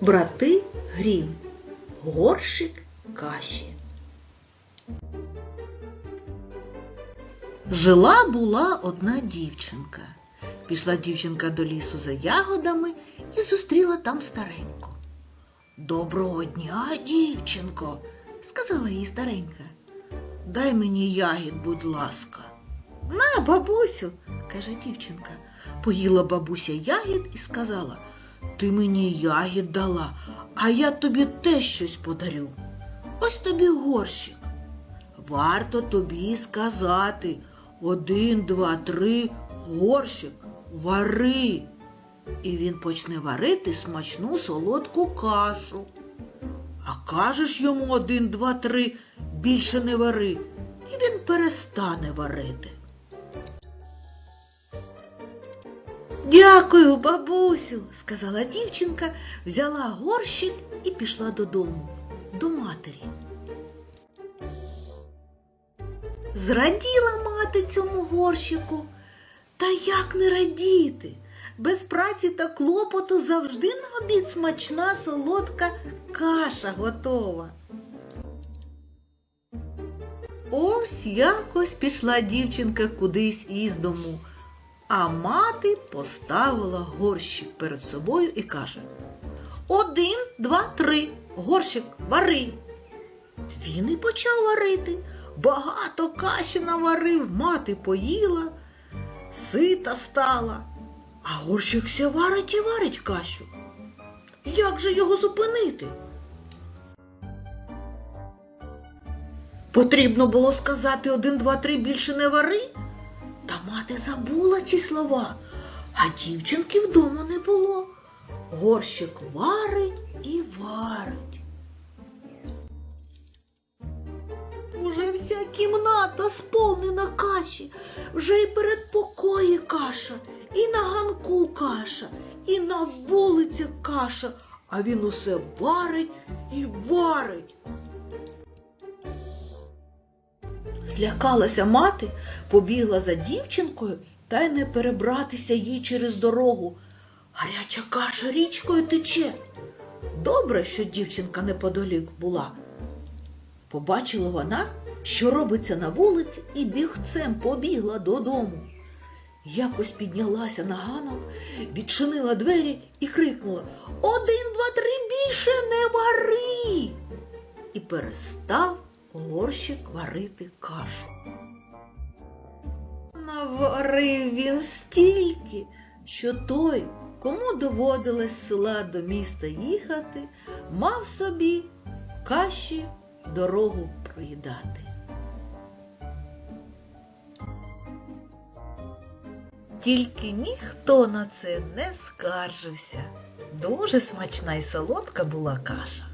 Брати Грім. Горщик каші. Жила була одна дівчинка. Пішла дівчинка до лісу за ягодами і зустріла там стареньку. Доброго дня, дівчинко, сказала їй старенька. Дай мені ягід, будь ласка. На, бабусю, каже дівчинка. Поїла бабуся ягід і сказала, ти мені ягід дала, а я тобі теж щось подарю. Ось тобі горщик. Варто тобі сказати один, два, три, горщик, вари. І він почне варити смачну солодку кашу. А кажеш йому один, два, три, більше не вари, і він перестане варити. Дякую, бабусю, сказала дівчинка, взяла горщик і пішла додому, до матері. Зраділа мати цьому горщику. Та як не радіти? Без праці та клопоту завжди на обід смачна солодка каша готова. Ось якось пішла дівчинка кудись із дому, а мати поставила горщик перед собою і каже Один, два, три, горщик вари. Він і почав варити. Багато каші наварив, мати поїла, сита стала, а горщик ся варить і варить кашу. Як же його зупинити? Потрібно було сказати один, два, три більше не вари. Мати забула ці слова, а дівчинки вдома не було. Горщик варить і варить. Уже вся кімната сповнена каші, вже й передпокої каша, і на ганку каша, і на вулиці каша, а він усе варить і варить. Злякалася мати, побігла за дівчинкою та й не перебратися їй через дорогу. Гаряча каша річкою тече. Добре, що дівчинка неподалік була. Побачила вона, що робиться на вулиці, і бігцем побігла додому. Якось піднялася на ганок, відчинила двері і крикнула Один, два, три більше не вари. І перестав горщик варити кашу. Наварив він стільки, що той, кому доводилось з села до міста їхати, мав собі в каші дорогу проїдати. Тільки ніхто на це не скаржився. Дуже смачна і солодка була каша.